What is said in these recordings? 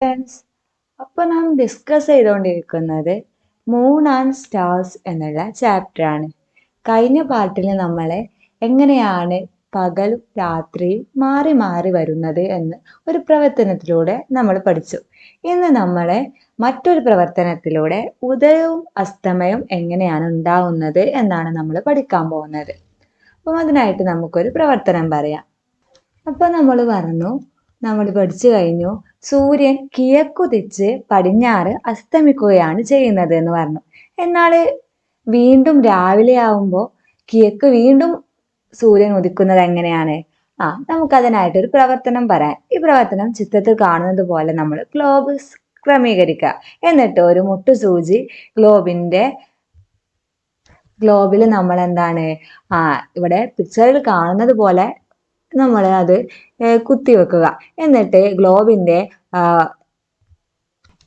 Friends അപ്പോൾ നാം discuss ചെയ്തുകൊണ്ടിരിക്കുന്നത് മൂൺ ആൻഡ് സ്റ്റാർസ് എന്നുള്ള ചാപ്റ്റർ ആണ്. കഴിഞ്ഞ പാർട്ടിൽ നമ്മളെ എങ്ങനെയാണ് പകലും രാത്രിയും മാറി മാറി വരുന്നത് എന്ന് ഒരു പ്രവർത്തനത്തിലൂടെ നമ്മൾ പഠിച്ചു. ഇന്ന് നമ്മളെ മറ്റൊരു പ്രവർത്തനത്തിലൂടെ ഉദയവും അസ്തമയവും എങ്ങനെയാണ് ഉണ്ടാവുന്നത് എന്നാണ് നമ്മൾ പഠിക്കാൻ പോകുന്നത്. അപ്പം അതിനായിട്ട് നമുക്കൊരു പ്രവർത്തനം പറയാം. അപ്പോൾ നമ്മൾ പറഞ്ഞു നമ്മൾ പഠിച്ചു കഴിഞ്ഞു. സൂര്യൻ കിഴക്കുതിച്ച് പടിഞ്ഞാറ് അസ്തമിക്കുകയാണ് ചെയ്യുന്നത് എന്ന് പറഞ്ഞു. എന്നാൽ വീണ്ടും രാവിലെ ആവുമ്പോൾ കിഴക്ക് വീണ്ടും സൂര്യൻ ഉദിക്കുന്നത് എങ്ങനെയാണ്? ആ നമുക്കതിനായിട്ട് ഒരു പ്രവർത്തനം പറയാം. ഈ പ്രവർത്തനം ചിത്രത്തിൽ കാണുന്നത് പോലെ നമ്മൾ ഗ്ലോബ് ക്രമീകരിക്കുക. എന്നിട്ട് ഒരു മുട്ടു സൂചി ഗ്ലോബിന്റെ ഗ്ലോബിൽ നമ്മൾ എന്താണ്? ആ ഇവിടെ പിക്ചറിൽ കാണുന്നത് പോലെ നമ്മൾ അത് കുത്തിവെക്കുക. എന്നിട്ട് ഗ്ലോബിന്റെ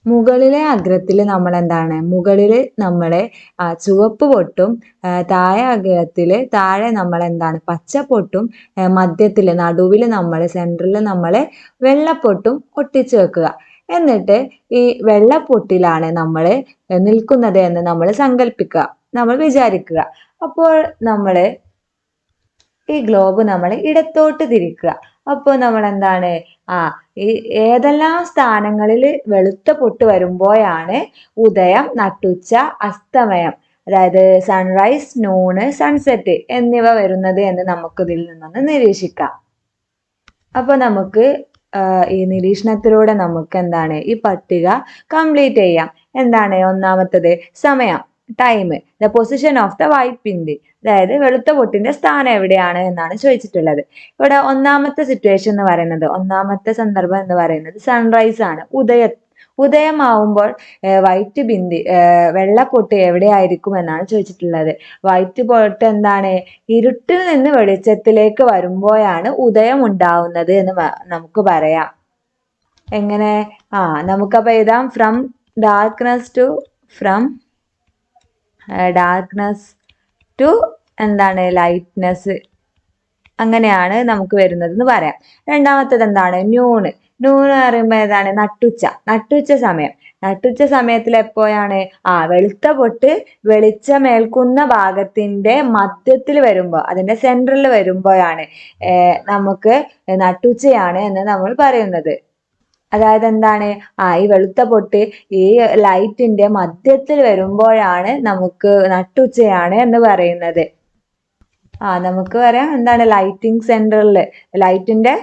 മുകളിലെ അഗ്രത്തിൽ നമ്മൾ എന്താണ്? മുകളിൽ നമ്മൾ ചുവപ്പ് പൊട്ടും താഴെ അഗ്രത്തിൽ താഴെ നമ്മൾ എന്താണ്? പച്ച പൊട്ടും മധ്യത്തിൽ നടുവിൽ നമ്മൾ സെന്ററിൽ നമ്മൾ വെള്ളപ്പൊട്ടും ഒട്ടിച്ചു വെക്കുക. എന്നിട്ട് ഈ വെള്ളപ്പൊട്ടിലാണ് നമ്മൾ നിൽക്കുന്നത് എന്ന് നമ്മൾ സങ്കല്പിക്കുക നമ്മൾ വിചാരിക്കുക. അപ്പോൾ നമ്മൾ ഈ ഗ്ലോബ് നമ്മൾ ഇടത്തോട്ട് തിരിക്കുക. അപ്പോൾ നമ്മൾ എന്താണ് ആ ഈ ഏതെല്ലാം സ്ഥാനങ്ങളിൽ വെളുത്ത പൊട്ട് വരുമ്പോഴാണ് ഉദയം നട്ടുച്ച അസ്തമയം. അതായത് സൺറൈസ് നൂണ് സൺസെറ്റ് എന്നിവ വരുന്നത് എന്ന് നമുക്ക് ഇതിൽ നിന്നൊന്ന് നിരീക്ഷിക്കാം. അപ്പോൾ നമുക്ക് ഈ നിരീക്ഷണത്തിലൂടെ നമുക്ക് എന്താണ് ഈ പട്ടിക കംപ്ലീറ്റ് ചെയ്യാം. എന്താണ് ഒന്നാമത്തത്? സമയം. Time the position of the white പിന്തി അതായത് വെളുത്ത പൊട്ടിന്റെ സ്ഥാനം എവിടെയാണ് എന്നാണ് ചോദിച്ചിട്ടുള്ളത്. ഇവിടെ ഒന്നാമത്തെ സിറ്റുവേഷൻ എന്ന് പറയുന്നത് ഒന്നാമത്തെ സന്ദർഭം എന്ന് പറയുന്നത് സൺറൈസ് ആണ്. ഉദയ ഉദയമാവുമ്പോൾ വൈറ്റ് ബിന്ദി വെള്ളപ്പൊട്ട് എവിടെയായിരിക്കും എന്നാണ് ചോദിച്ചിട്ടുള്ളത്. വൈറ്റ് പൊട്ട് എന്താണ്? ഇരുട്ടിൽ നിന്ന് വെളിച്ചത്തിലേക്ക് വരുമ്പോഴാണ് ഉദയം ഉണ്ടാവുന്നത് എന്ന് നമുക്ക് പറയാം. എങ്ങനെ? ആ നമുക്കപ്പോൾ എഴുതാം. From darkness to from darkness to എന്താണ് ലൈറ്റ്നെസ് അങ്ങനെയാണ് നമുക്ക് വരുന്നത് എന്ന് പറയാം. രണ്ടാമത്തത് എന്താണ്? ന്യൂണ് ന്യൂണ് പറയുമ്പോൾ ഏതാണ്? നട്ടുച്ച. നട്ടുച്ച സമയം. നട്ടുച്ച സമയത്തിൽ എപ്പോഴാണ്? ആ വെളുത്ത പൊട്ട് വെളിച്ചമേൽക്കുന്ന ഭാഗത്തിന്റെ മധ്യത്തിൽ വരുമ്പോൾ അതിന്റെ സെൻട്രലിൽ വരുമ്പോഴാണ് നമുക്ക് നട്ടുച്ചയാണ് എന്ന് നമ്മൾ പറയുന്നത്. അതായത് എന്താണ് ആ ഈ വെളുത്ത പൊട്ട് ഈ ലൈറ്റിന്റെ മധ്യത്തിൽ വരുമ്പോഴാണ് നമുക്ക് നട്ടുച്ചയാണ് എന്ന് പറയുന്നത്. ആ നമുക്ക് പറയാം എന്താണ് ലൈറ്റിംഗ് സെന്ററിൽ ലൈറ്റിന്റെ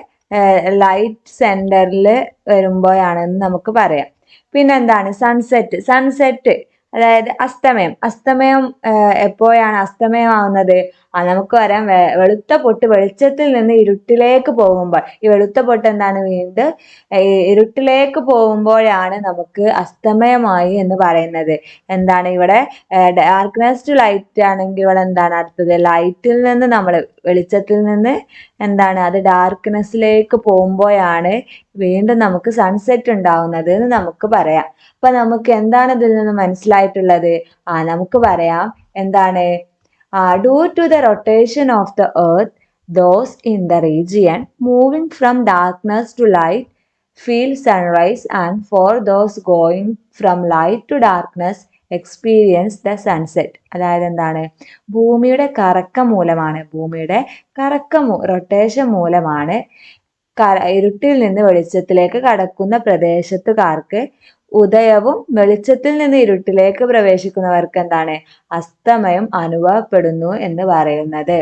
ലൈറ്റ് സെന്ററിൽ വരുമ്പോഴാണെന്ന് നമുക്ക് പറയാം. പിന്നെന്താണ്? സൺസെറ്റ് സൺസെറ്റ് അതായത് അസ്തമയം. അസ്തമയം എപ്പോഴാണ് അസ്തമയം ആവുന്നത് ആ നമുക്ക് വരാം. വെളുത്ത പൊട്ട് വെളിച്ചത്തിൽ നിന്ന് ഇരുട്ടിലേക്ക് പോകുമ്പോൾ. ഈ വെളുത്ത പൊട്ട് എന്താണ് വീണ്ടും? ഇരുട്ടിലേക്ക് പോകുമ്പോഴാണ് നമുക്ക് അസ്തമയമായി എന്ന് പറയുന്നത്. എന്താണ് ഇവിടെ? ഡാർക്ക്നെസ് ടു ലൈറ്റ് ആണെങ്കിൽ ഇവിടെ എന്താണ് അടുത്തത്? ലൈറ്റിൽ നിന്ന് നമ്മൾ വെളിച്ചത്തിൽ നിന്ന് എന്താണ് അത് ഡാർക്ക്നെസ്സിലേക്ക് പോകുമ്പോഴാണ് വീണ്ടും നമുക്ക് സൺസെറ്റ് ഉണ്ടാവുന്നത് എന്ന് നമുക്ക് പറയാം. അപ്പൊ നമുക്ക് എന്താണ് ഇതിൽ നിന്ന് മനസ്സിലായിട്ടുള്ളത് ആ നമുക്ക് പറയാം. എന്താണ്? Due to the rotation of the earth those in the region moving from darkness to light feel sunrise and for those going from light to darkness experience the sunset അതായത് എന്താണ്? ഭൂമിയുടെ കറക്കം മൂലമാണ്. ഭൂമിയുടെ കറക്കം റൊട്ടേഷൻ മൂലമാണ്. ഇരുട്ടിൽ നിന്ന് വെളിച്ചത്തിലേക്ക് കടക്കുന്ന പ്രദേശത്തുകാർക്ക് ഉദയവും വെളിച്ചത്തിൽ നിന്ന് ഇരുട്ടിലേക്ക് പ്രവേശിക്കുന്നവർക്ക് എന്താണ്? അസ്തമയം അനുഭവപ്പെടുന്നു എന്ന് പറയുന്നത്.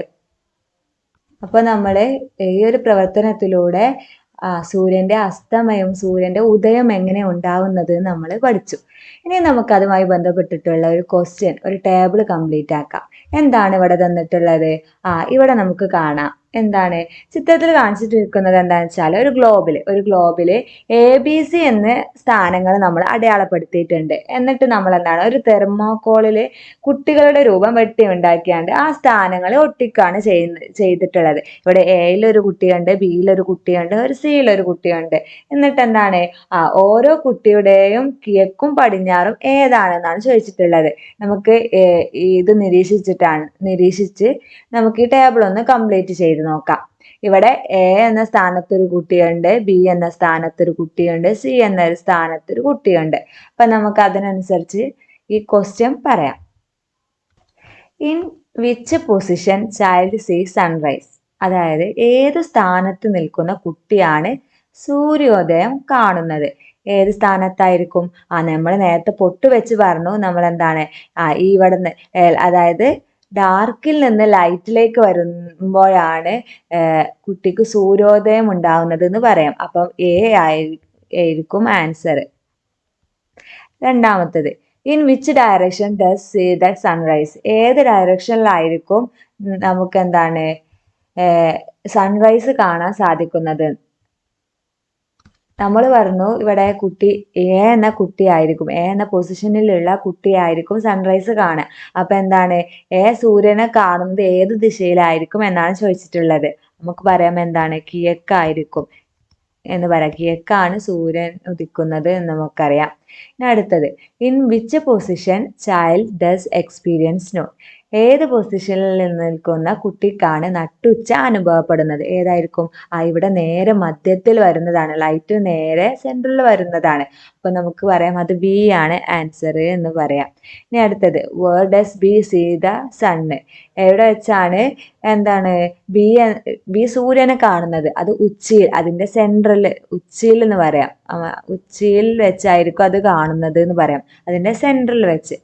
അപ്പൊ നമ്മൾ ഈ ഒരു പ്രവർത്തനത്തിലൂടെ സൂര്യന്റെ അസ്തമയം സൂര്യന്റെ ഉദയം എങ്ങനെ ഉണ്ടാവുന്നത് നമ്മൾ പഠിച്ചു. ഇനി നമുക്ക് അതുമായി ബന്ധപ്പെട്ടിട്ടുള്ള ഒരു ക്വസ്റ്റ്യൻ ഒരു ടേബിൾ കംപ്ലീറ്റ് ആക്കാം. എന്താണ് ഇവിടെ തന്നിട്ടുള്ളത്? ആ ഇവിടെ നമുക്ക് കാണാം. എന്താണ്? ചിത്രത്തിൽ കാണിച്ചിട്ടിരിക്കുന്നത് എന്താണെന്ന് വെച്ചാൽ ഒരു ഗ്ലോബിൽ ഒരു ഗ്ലോബിൽ എ ബി സി എന്ന സ്ഥാനങ്ങൾ നമ്മൾ അടയാളപ്പെടുത്തിയിട്ടുണ്ട്. എന്നിട്ട് നമ്മൾ എന്താണ്? ഒരു തെർമോകോളിൽ കുട്ടികളുടെ രൂപം വെട്ടി ഉണ്ടാക്കിയാണ്ട് ആ സ്ഥാനങ്ങൾ ഒട്ടിക്കാണ് ചെയ്യുന്നത് ചെയ്തിട്ടുള്ളത്. ഇവിടെ എയിലൊരു കുട്ടിയുണ്ട് ബിയിലൊരു കുട്ടിയുണ്ട് ഒരു സിയിലൊരു കുട്ടിയുണ്ട്. എന്നിട്ട് എന്താണ്? ആ ഓരോ കുട്ടിയുടെയും കിഴക്കും പടിഞ്ഞാറും ഏതാണെന്നാണ് ചോദിച്ചിട്ടുള്ളത്. നമുക്ക് ഇത് നിരീക്ഷിച്ചിട്ടാണ് നിരീക്ഷിച്ച് നമുക്ക് ഈ ടേബിൾ ഒന്ന് കംപ്ലീറ്റ് ചെയ്ത് നോക്കാം. ഇവിടെ എ എന്ന സ്ഥാനത്തൊരു കുട്ടിയുണ്ട് ബി എന്ന സ്ഥാനത്തൊരു കുട്ടിയുണ്ട് സി എന്ന സ്ഥാനത്തൊരു സ്ഥാനത്ത് കുട്ടിയുണ്ട്. അപ്പൊ നമുക്ക് അതിനനുസരിച്ച് ഈ ക്വസ്റ്റ്യൻ പറയാം. In which position child see sunrise അതായത് ഏത് സ്ഥാനത്ത് നിൽക്കുന്ന കുട്ടിയാണ് സൂര്യോദയം കാണുന്നത്. ഏത് സ്ഥാനത്തായിരിക്കും? ആ നമ്മൾ നേരത്തെ പൊട്ട് വെച്ച് പറഞ്ഞു നമ്മൾ എന്താണ് ആ ഇവിടുന്ന് അതായത് ഡാർക്കിൽ നിന്ന് ലൈറ്റിലേക്ക് വരുമ്പോഴാണ് കുട്ടിക്ക് സൂര്യോദയം ഉണ്ടാവുന്നത് എന്ന് പറയാം. അപ്പം എ ആയിരിക്കും ആൻസർ രണ്ടാമത്തത് in which direction does see the sunrise? ഏത് ഡയറക്ഷനിലായിരിക്കും നമുക്ക് എന്താണ് സൺറൈസ് കാണാൻ സാധിക്കുന്നത്? നമ്മൾ പറഞ്ഞു ഇവിടെ കുട്ടി എ എന്ന കുട്ടിയായിരിക്കും എ എന്ന പൊസിഷനിലുള്ള കുട്ടിയായിരിക്കും സൺറൈസ് കാണുക. അപ്പൊ എന്താണ്? എ സൂര്യനെ കാണുന്നത് ഏത് ദിശയിലായിരിക്കും എന്നാണ് ചോദിച്ചിട്ടുള്ളത്. നമുക്ക് പറയാം എന്താണ്? കിഴക്കായിരിക്കും എന്ന് പറയാം. കിഴക്കാണ് സൂര്യൻ ഉദിക്കുന്നത് എന്ന് നമുക്കറിയാം. ഇനി അടുത്തത്. In which position child does experience no ഏത് പൊസിഷനിൽ നിൽക്കുന്ന കുട്ടിക്കാണ് നട്ടുച്ച അനുഭവപ്പെടുന്നത്? ഏതായിരിക്കും? ആ ഇവിടെ നേരെ മധ്യത്തിൽ വരുന്നതാണ്. ലൈറ്റ് നേരെ സെൻട്രലിൽ വരുന്നതാണ്. അപ്പൊ നമുക്ക് പറയാം അത് ബി ആണ് ആൻസർ എന്ന് പറയാം. ഇനി അടുത്തത് where does B see the sun എവിടെ വെച്ചാണ്? എന്താണ്? ബി ബി സൂര്യനെ കാണുന്നത്. അത് ഉച്ചിയിൽ അതിന്റെ സെൻട്രൽ ഉച്ചിയിൽ എന്ന് പറയാം. ഉച്ചിയിൽ വെച്ചായിരിക്കും അത് കാണുന്നത് എന്ന് പറയാം. അതിന്റെ സെൻട്രൽ വെച്ച്.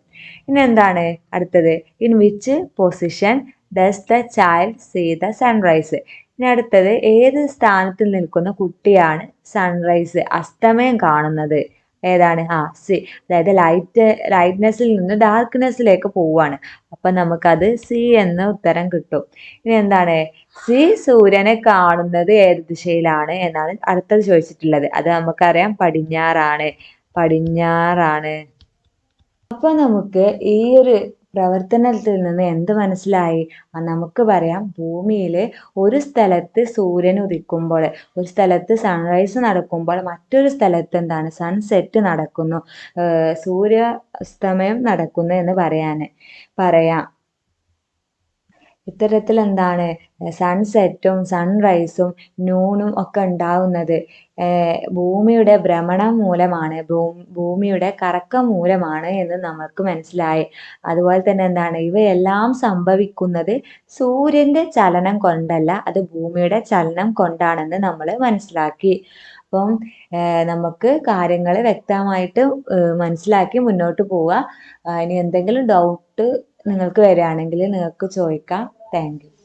ഇനി എന്താണ് അടുത്തത്? In which position does the child see the sunrise ഇനി അടുത്തത് ഏത് സ്ഥാനത്തിൽ നിൽക്കുന്ന കുട്ടിയാണ് സൺറൈസ് അസ്തമയം കാണുന്നത്? ഏതാണ്? ആ സി അതായത് ലൈറ്റ് ലൈറ്റ്നെസ്സിൽ നിന്ന് ഡാർക്ക്നെസ്സിലേക്ക് പോവുകയാണ്. അപ്പൊ നമുക്കത് സി എന്ന ഉത്തരം കിട്ടും. ഇനി എന്താണ്? സി സൂര്യനെ കാണുന്നത് ഏത് ദിശയിലാണ് എന്നാണ് അടുത്തത് ചോദിച്ചിട്ടുള്ളത്. അത് നമുക്കറിയാം പടിഞ്ഞാറാണ്. പടിഞ്ഞാറാണ്. അപ്പൊ നമുക്ക് ഈ ഒരു പ്രവർത്തനത്തിൽ നിന്ന് എന്ത് മനസ്സിലായി? നമുക്ക് പറയാം ഭൂമിയിൽ ഒരു സ്ഥലത്ത് സൂര്യൻ ഉദിക്കുമ്പോൾ ഒരു സ്ഥലത്ത് സൺറൈസ് നടക്കുമ്പോൾ മറ്റൊരു സ്ഥലത്ത് എന്താണ്? സൺസെറ്റ് നടക്കുന്നു. സൂര്യാസ്തമയം നടക്കുന്നു എന്ന് പറയാൻ പറയാം. ഇത്തരത്തിൽ എന്താണ് സൺസെറ്റും സൺറൈസും നൂണും ഒക്കെ ഉണ്ടാവുന്നത്? ഭൂമിയുടെ ഭ്രമണം മൂലമാണ് ഭൂമിയുടെ കറക്കം മൂലമാണ് എന്ന് നമുക്ക് മനസ്സിലായി. അതുപോലെ തന്നെ എന്താണ് ഇവയെല്ലാം സംഭവിക്കുന്നത് സൂര്യന്റെ ചലനം കൊണ്ടല്ല അത് ഭൂമിയുടെ ചലനം കൊണ്ടാണെന്ന് നമ്മൾ മനസ്സിലാക്കി. അപ്പം നമുക്ക് കാര്യങ്ങൾ വ്യക്തമായിട്ട് മനസ്സിലാക്കി മുന്നോട്ട് പോവുക ഇനി എന്തെങ്കിലും ഡൗട്ട് നിങ്ങൾക്ക് വരികയാണെങ്കിൽ നിങ്ങൾക്ക് ചോദിക്കാം. താങ്ക്